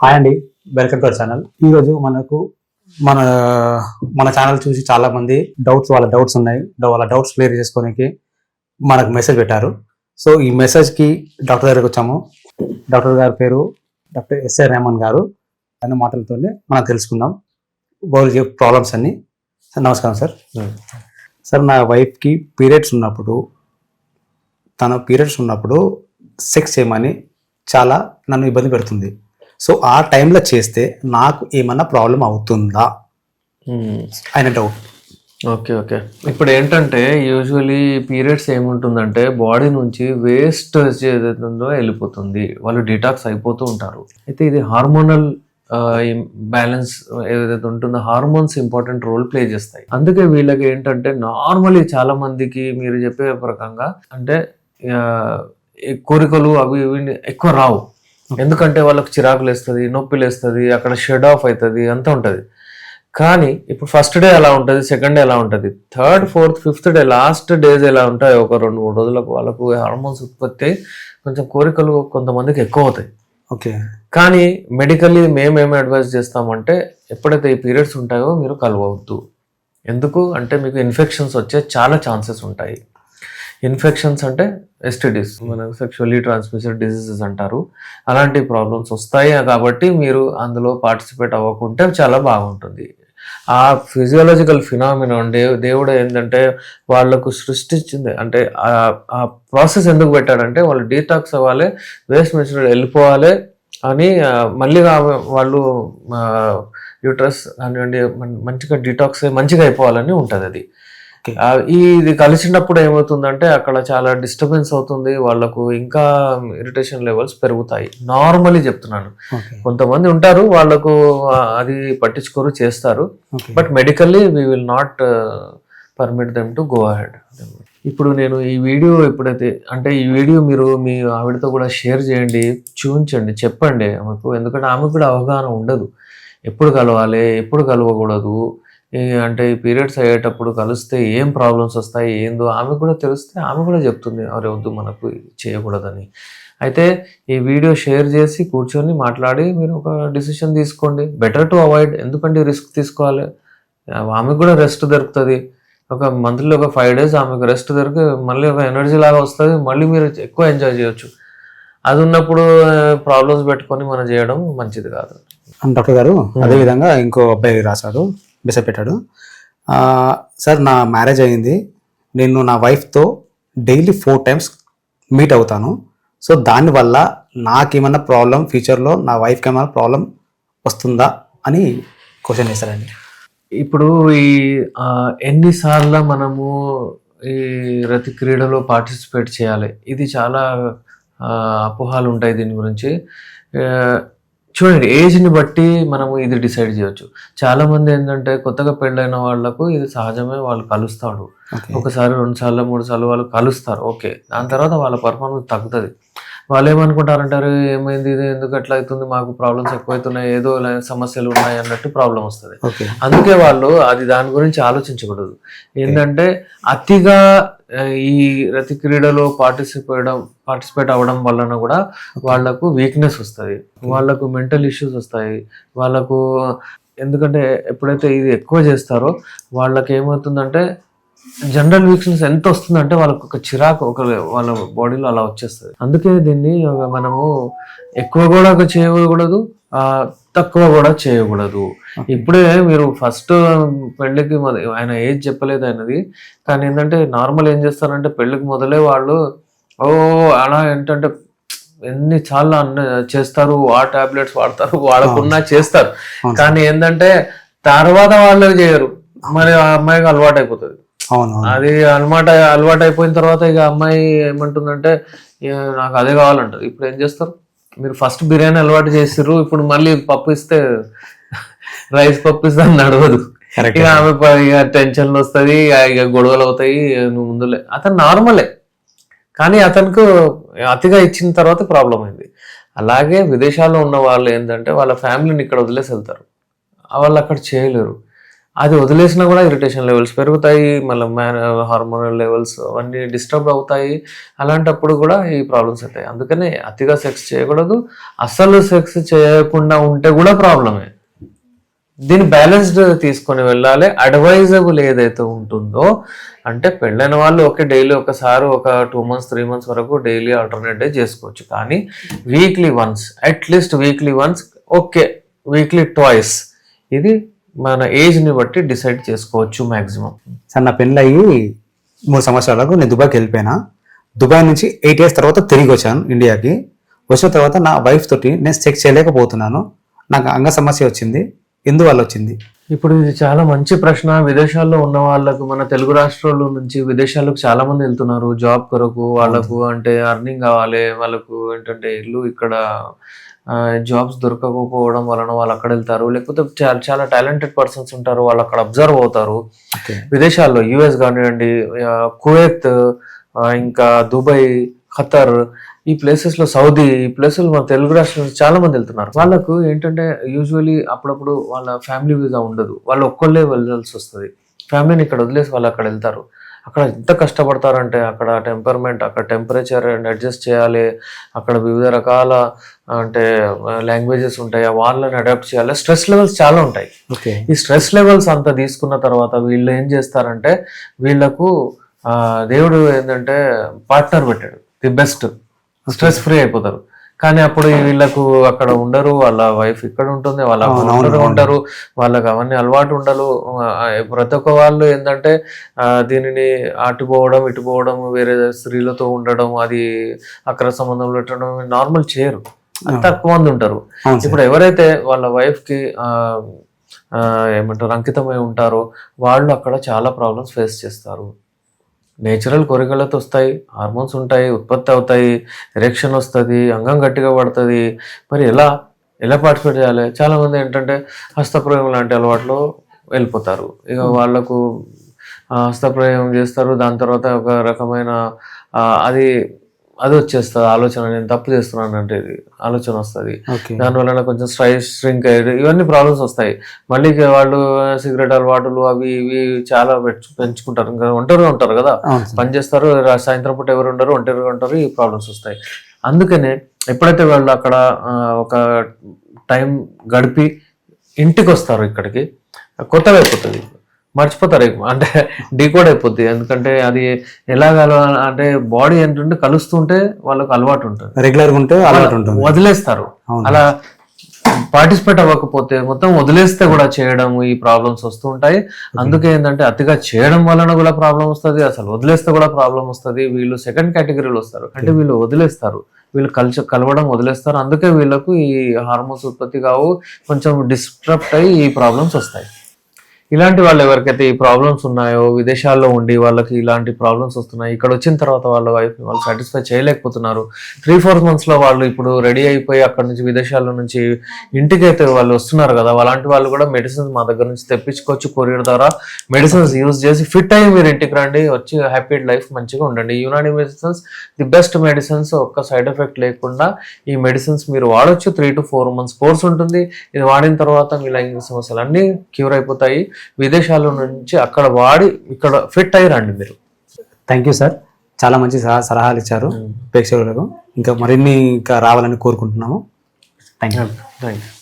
Hi అండి. Welcome to our channel ఈరోజు మనకు మన మన ఛానల్ చూసి చాలా మంది డౌట్స్ వాళ్ళ డౌట్స్ ఉన్నాయి. వాళ్ళ డౌట్స్ క్లియర్ చేసుకోనికి మనకు మెసేజ్ పెట్టారు. సో ఈ మెసేజ్కి డాక్టర్ దగ్గరికి వచ్చాము. డాక్టర్ గారి పేరు డాక్టర్ ఎస్ఆర్ రెహమాన్ గారు. అన్న మాటలతోనే మనం తెలుసుకుందాం. వాళ్ళు ప్రాబ్లమ్స్ అన్ని. సార్ నమస్కారం సార్ సార్ నా వైఫ్కి పీరియడ్స్ ఉన్నప్పుడు తన పీరియడ్స్ ఉన్నప్పుడు సెక్స్ చేయమని చాలా నన్ను ఇబ్బంది పెడుతుంది. సో ఆ టైంలో చేస్తే నాకు ఏమన్నా ప్రాబ్లం అవుతుందా? ఆయన డౌట్ ఓకే ఓకే ఇప్పుడు ఏంటంటే యూజువలీ పీరియడ్స్ ఏముంటుందంటే బాడీ నుంచి వేస్ట్ ఏదైతుందో వెళ్ళిపోతుంది. వాళ్ళు డిటాక్స్ అయిపోతూ ఉంటారు. అయితే ఇది హార్మోనల్ బ్యాలెన్స్ ఏదైతే ఉంటుందో హార్మోన్స్ ఇంపార్టెంట్ రోల్ ప్లే చేస్తాయి. అందుకే వీళ్ళకి ఏంటంటే నార్మలీ చాలా మందికి మీరు చెప్పే ప్రకంగా అంటే ఈ కోరికలు అవి ఇవి ఎక్కువ రావు. ఎందుకంటే వాళ్ళకి చిరాకులు వేస్తుంది నొప్పి లేస్తుంది అక్కడ షెడ్ ఆఫ్ అవుతుంది అంతా ఉంటుంది. కానీ ఇప్పుడు ఫస్ట్ డే ఎలా ఉంటుంది సెకండ్ డే ఎలా ఉంటుంది third fourth fifth day last days ఎలా ఉంటాయి ఒక రెండు మూడు రోజులకు వాళ్ళకు హార్మోన్స్ ఉత్పత్తి అయి కొంచెం కోరికలు కొంతమందికి ఎక్కువ అవుతాయి. ఓకే. కానీ మెడికల్లీ మేమేమి అడ్వైస్ చేస్తామంటే ఎప్పుడైతే ఈ పీరియడ్స్ ఉంటాయో మీరు కలవవద్దు. ఎందుకు? అంటే మీకు ఇన్ఫెక్షన్స్ వచ్చే చాలా ఛాన్సెస్ ఉంటాయి. ఇన్ఫెక్షన్స్ అంటే ఎస్టిడీస్ మన సెక్షువల్లీ ట్రాన్స్మిషన్ డిసీజెస్ అంటారు. అలాంటి ప్రాబ్లమ్స్ వస్తాయి కాబట్టి మీరు అందులో పార్టిసిపేట్ అవ్వకుంటే చాలా బాగుంటుంది. ఆ ఫిజియోలాజికల్ ఫినామినాన్ దే దేవుడు ఏంటంటే వాళ్ళకు సృష్టించింది అంటే ఆ- ప్రాసెస్ ఎందుకు పెట్టాడంటే వాళ్ళు డీటాక్స్ అవ్వాలి వేస్ట్ మెటీరియల్ వెళ్ళిపోవాలి అని మళ్ళీ వాళ్ళు యూట్రస్ కానివ్వండి మంచిగా డీటాక్స్ మంచిగా అయిపోవాలని ఉంటుంది అది. ఇది కలిసినప్పుడు ఏమవుతుందంటే అక్కడ చాలా డిస్టర్బెన్స్ అవుతుంది. వాళ్ళకు ఇంకా ఇరిటేషన్ లెవెల్స్ పెరుగుతాయి. నార్మలీ చెప్తున్నాను. కొంతమంది ఉంటారు వాళ్ళకు అది పట్టించుకోరు చేస్తారు. But medically we will not permit them to go ahead ఇప్పుడు నేను ఈ వీడియో ఎప్పుడైతే అంటే ఈ వీడియో మీరు మీ ఆవిడతో కూడా షేర్ చేయండి చూపించండి చెప్పండి ఆమెకు. ఎందుకంటే ఆమెకు కూడా అవగాహన ఉండదు. ఎప్పుడు కలవాలి ఎప్పుడు కలవకూడదు. అంటే ఈ పీరియడ్స్ అయ్యేటప్పుడు కలిస్తే ఏం ప్రాబ్లమ్స్ వస్తాయి ఏందో ఆమె కూడా తెలిస్తే ఆమె కూడా చెప్తుంది అరే వద్దు మనకు చేయకూడదని. అయితే ఈ వీడియో షేర్ చేసి కూర్చొని మాట్లాడి మీరు ఒక డిసిషన్ తీసుకోండి. బెటర్ టు అవాయిడ్ ఎందుకంటే రిస్క్ తీసుకోవాలి. ఆమెకు కూడా రెస్ట్ దొరుకుతుంది. ఒక మంత్లీ ఒక ఫైవ్ డేస్ ఆమెకు రెస్ట్ దొరికి మళ్ళీ ఒక ఎనర్జీ లాగా వస్తుంది మళ్ళీ మీరు ఎక్కువ ఎంజాయ్ చేయొచ్చు. అది ఉన్నప్పుడు ప్రాబ్లమ్స్ పెట్టుకొని మనం చేయడం మంచిది కాదు. డాక్టర్ గారు అదే విధంగా ఇంకో అబ్బాయి రాశాడు మెసేజ్ పెట్టాడు. సార్ నా మ్యారేజ్ అయింది. నేను నా వైఫ్తో డైలీ ఫోర్ టైమ్స్ మీట్ అవుతాను. సో దానివల్ల నాకేమైనా ప్రాబ్లం ఫ్యూచర్లో నా వైఫ్కి ఏమైనా ప్రాబ్లం వస్తుందా అని క్వశ్చన్ చేశారండి. ఇప్పుడు ఈ ఎన్నిసార్లు మనము ఈ రతి క్రీడలో పార్టిసిపేట్ చేయాలి? ఇది చాలా అపోహాలు ఉంటాయి దీని గురించి. చూడండి ఏజ్ని బట్టి మనము ఇది డిసైడ్ చేయొచ్చు. చాలా మంది ఏంటంటే కొత్తగా పెళ్ళైన వాళ్ళకు ఇది సహజమే వాళ్ళు కలుస్తాడు. ఒకసారి రెండు సార్లు మూడు సార్లు వాళ్ళు కలుస్తారు. ఓకే. దాని తర్వాత వాళ్ళ పర్ఫార్మెన్స్ తగ్గుతుంది. వాళ్ళు ఏమనుకుంటారంటారు ఏమైంది ఇది? ఎందుకు అట్లా అవుతుంది? మాకు ప్రాబ్లమ్స్ ఎక్కువైతున్నాయి. ఏదో సమస్యలు ఉన్నాయి అన్నట్టు ప్రాబ్లం వస్తుంది. అందుకే వాళ్ళు అది దాని గురించి ఆలోచించకూడదు. ఏంటంటే అతిగా ఈ రతి క్రీడలో పార్టిసిపేట్ పార్టిసిపేట్ అవ్వడం వలన కూడా వాళ్ళకు వీక్నెస్ వస్తుంది వాళ్ళకు మెంటల్ ఇష్యూస్ వస్తాయి. వాళ్ళకు ఎందుకంటే ఎప్పుడైతే ఇది ఎక్కువ చేస్తారో వాళ్ళకి ఏమవుతుందంటే జనరల్ వీక్నెస్ ఎంత వస్తుందంటే వాళ్ళకు ఒక చిరాకు ఒక వాళ్ళ బాడీలో అలా వచ్చేస్తుంది. అందుకే దీన్ని మనము ఎక్కువ కూడా చేయకూడదు. తక్కువ కూడా చేయకూడదు. ఇప్పుడే మీరు ఫస్ట్ పెళ్ళికి మొద- ఆయన ఏజ్ చెప్పలేదు ఆయనది. కానీ ఏంటంటే నార్మల్ ఏం చేస్తారంటే పెళ్ళికి మొదలే వాళ్ళు ఓ అలా ఏంటంటే ఎన్ని చాలా అన్న చేస్తారు ఆ టాబ్లెట్స్ వాడతారు వాడకున్నా చేస్తారు. కానీ ఏంటంటే తర్వాత వాళ్ళు చేయరు. మరి ఆ అమ్మాయికి అలవాటు అయిపోతుంది. అది అలవాటు అలవాటు అయిపోయిన తర్వాత ఇక అమ్మాయి ఏమంటుందంటే "ఇక నాకు అదే కావాలంటది. ఇప్పుడు ఏం చేస్తారు? మీరు ఫస్ట్ బిర్యానీ అలవాటు చేసిర్రు ఇప్పుడు మళ్ళీ పప్పు ఇస్తే రైస్ పప్పు ఇస్తే నడవదు. ఇక ఆమె ఇక టెన్షన్ వస్తుంది ఇక గొడవలు అవుతాయి నువ్వు ముందులే. అతను నార్మలే కానీ అతనికి అతిగా ఇచ్చిన తర్వాత ప్రాబ్లం అయింది. అలాగే విదేశాల్లో ఉన్న వాళ్ళు ఏంటంటే వాళ్ళ ఫ్యామిలీని ఇక్కడ వదిలేసి వెళ్తారు. వాళ్ళు అక్కడ చేయలేరు. అది వదిలేసినా కూడా ఇరిటేషన్ లెవెల్స్ పెరుగుతాయి మళ్ళీ మ్యాన్ హార్మోనల్ లెవెల్స్ అవన్నీ డిస్టర్బ్ అవుతాయి. అలాంటప్పుడు కూడా ఈ ప్రాబ్లమ్స్ అవుతాయి. అందుకనే అతిగా సెక్స్ చేయకూడదు. అసలు సెక్స్ చేయకుండా ఉంటే కూడా ప్రాబ్లమే దీన్ని బ్యాలెన్స్డ్ తీసుకొని వెళ్ళాలి. అడ్వైజబుల్ ఏదైతే ఉంటుందో అంటే పెళ్ళైన వాళ్ళు ఓకే డైలీ ఒకసారి ఒక టూ మంత్స్ త్రీ మంత్స్ వరకు డైలీ ఆల్టర్నేట్ డే చేసుకోవచ్చు. కానీ weekly once at least weekly once okay weekly twice ఇది మన ఏజ్ని బట్టి డిసైడ్ చేసుకోవచ్చు మ్యాక్సిమం సార్ నా పెళ్ళి అయ్యి మూడు సంవత్సరాలకు నేను దుబాయ్కి వెళ్ళిపోయినా. దుబాయ్ నుంచి ఎయిట్ ఇయర్స్ తర్వాత తిరిగి వచ్చాను ఇండియాకి. వచ్చిన తర్వాత నా వైఫ్ తోటి నేను సెక్స్ చేయలేకపోతున్నాను. నాకు అంగ సమస్య వచ్చింది. ఎందువల్ల వచ్చింది? ఇప్పుడు ఇది చాలా మంచి ప్రశ్న. విదేశాల్లో ఉన్న వాళ్ళకు మన తెలుగు రాష్ట్రాల నుంచి విదేశాలకు చాలా మంది వెళ్తున్నారు. జాబ్ కొరకు వాళ్ళకు అంటే అర్నింగ్ కావాలి. వాళ్ళకు ఏంటంటే ఇల్లు ఇక్కడ జాబ్స్ దొరకకపోవడం వలన వాళ్ళు అక్కడ వెళ్తారు. లేకపోతే చాలా చాలా టాలెంటెడ్ పర్సన్స్ ఉంటారు. వాళ్ళు అక్కడ అబ్జర్వ్ అవుతారు. విదేశాల్లో యుఎస్ కానివ్వండి కువైత్ ఇంకా దుబాయ్ ఖతర్ ఈ ప్లేసెస్లో సౌదీ ఈ ప్లేసెస్ మన తెలుగు రాష్ట్రాల నుంచి చాలా మంది వెళ్తున్నారు. వాళ్ళకు ఏంటంటే యూజువలీ అప్పుడప్పుడు వాళ్ళ ఫ్యామిలీ వీసా ఉండదు. వాళ్ళు ఒక్కళ్ళే వెళ్ళాల్సి వస్తుంది. ఫ్యామిలీని ఇక్కడ వదిలేసి వాళ్ళు అక్కడ వెళ్తారు. అక్కడ ఎంత కష్టపడతారంటే అక్కడ టెంపర్మెంట్ అక్కడ టెంపరేచర్ అడ్జస్ట్ చేయాలి. అక్కడ వివిధ రకాల అంటే లాంగ్వేజెస్ ఉంటాయి. వాళ్ళని అడాప్ట్ చేయాలి. స్ట్రెస్ లెవెల్స్ చాలా ఉంటాయి. ఓకే. ఈ స్ట్రెస్ లెవెల్స్ అంతా తీసుకున్న తర్వాత వీళ్ళు ఏం చేస్తారంటే వీళ్ళకు దేవుడు ఏంటంటే పార్ట్నర్ పెట్టాడు. The best. స్ట్రెస్ ఫ్రీ అయిపోతారు. కానీ అప్పుడు వీళ్ళకు అక్కడ ఉండరు వాళ్ళ వైఫ్ ఇక్కడ ఉంటుంది వాళ్ళ అవును. ఉంటారు వాళ్ళకి అవన్నీ అలవాటు ఉండలు ఆ, ప్రతి ఒక్క వాళ్ళు ఏంటంటే దీనిని అటు పోవడం ఇటు పోవడం వేరే స్త్రీలతో ఉండడం అది అక్కడ సంబంధం పెట్టడం నార్మల్ చేయరు. తక్కువ మంది ఉంటారు. ఇప్పుడు ఎవరైతే వాళ్ళ వైఫ్కి ఏమంటారు అంకితమై ఉంటారో వాళ్ళు అక్కడ చాలా ప్రాబ్లమ్స్ ఫేస్ చేస్తారు. నేచురల్ కోరికలతో వస్తాయి హార్మోన్స్ ఉంటాయి ఉత్పత్తి అవుతాయి ఎరెక్షన్ వస్తుంది అంగం గట్టిగా పడుతుంది. మరి ఎలా ఎలా పార్టిసిపేట్ చేయాలి? చాలా మంది ఏంటంటే హస్తప్రయోగం లాంటి అలవాట్లో వెళ్ళిపోతారు. ఇక వాళ్ళకు ఆ, హస్తప్రయోగం చేస్తారు దాని తర్వాత ఒక రకమైన అది అది వచ్చేస్తుంది ఆలోచన నేను తప్పు చేస్తున్నాను అంటే ఇది ఆలోచన వస్తుంది. దానివల్ల కొంచెం స్ట్రైస్ స్ట్రింక్ అయ్యి ఇవన్నీ ప్రాబ్లమ్స్ వస్తాయి. మళ్ళీ వాళ్ళు సిగరెట్ అలవాటులు అవి ఇవి చాలా పెంచు- పెంచుకుంటారు. ఇంకా ఒంటరిగా ఉంటారు కదా. పని చేస్తారు సాయంత్రం పూట ఎవరు ఉండరు ఒంటరిగా ఉంటారు ఈ ప్రాబ్లమ్స్ వస్తాయి. అందుకనే ఎప్పుడైతే వాళ్ళు అక్కడ ఒక టైం గడిపి ఇంటికి వస్తారు ఇక్కడికి కొత్తగా అయిపోతుంది. మర్చిపోతారు. అంటే డీకోడ్ అయిపోద్ది. ఎందుకంటే అది ఎలా కలవ అంటే బాడీ ఏంటంటే కలుస్తుంటే వాళ్ళకి అలవాటు ఉంటుంది. రెగ్యులర్గా ఉంటే అలవాటు ఉంటుంది. వదిలేస్తారు. అలా పార్టిసిపేట్ అవ్వకపోతే మొత్తం వదిలేస్తే కూడా చేయడం ఈ ప్రాబ్లమ్స్ వస్తూ ఉంటాయి. అందుకే ఏంటంటే అతిగా చేయడం వలన కూడా ప్రాబ్లం వస్తుంది. అసలు వదిలేస్తే కూడా ప్రాబ్లం వస్తుంది. వీళ్ళు సెకండ్ కేటగిరీలో వస్తారు. అంటే వీళ్ళు వదిలేస్తారు. వీళ్ళు కల్చర్ కలవడం వదిలేస్తారు. అందుకే వీళ్ళకు ఈ హార్మోన్స్ ఉత్పత్తి కావు. కొంచెం డిస్టర్బ్ అయ్యి ఈ ప్రాబ్లమ్స్ వస్తాయి. ఇలాంటి వాళ్ళు ఎవరికైతే ఈ ప్రాబ్లమ్స్ ఉన్నాయో విదేశాల్లో ఉండి వాళ్ళకి ఇలాంటి ప్రాబ్లమ్స్ వస్తున్నాయి ఇక్కడ వచ్చిన తర్వాత వాళ్ళ వైఫ్ వాళ్ళు సాటిస్ఫై చేయలేకపోతున్నారు. త్రీ ఫోర్ మంత్స్లో వాళ్ళు ఇప్పుడు రెడీ అయిపోయి అక్కడ నుంచి విదేశాల నుంచి ఇంటికి అయితే వాళ్ళు వస్తున్నారు కదా అలాంటి వాళ్ళు కూడా మెడిసిన్స్ మా దగ్గర నుంచి తెప్పించుకోవచ్చు కొరియర్ ద్వారా. మెడిసిన్స్ యూజ్ చేసి ఫిట్ అయ్యి మీరు ఇంటికి రండి వచ్చి హ్యాపీ లైఫ్ మంచిగా ఉండండి. Unani medicines the best medicines ఒక్క సైడ్ ఎఫెక్ట్ లేకుండా ఈ మెడిసిన్స్ మీరు వాడొచ్చు. Three to four months course ఉంటుంది. ఇది వాడిన తర్వాత మీ లైంగిక సమస్యలు అన్నీ క్యూర్ అయిపోతాయి. విదేశాల నుంచి అక్కడ వాడి ఇక్కడ ఫిట్ అయ్యి రండి మీరు. థ్యాంక్ యూ సార్ చాలా మంచి సలహా- సలహాలు ఇచ్చారు ప్రేక్షకులకు. ఇంకా మరిన్ని ఇంకా రావాలని కోరుకుంటున్నాము. Thank you thank you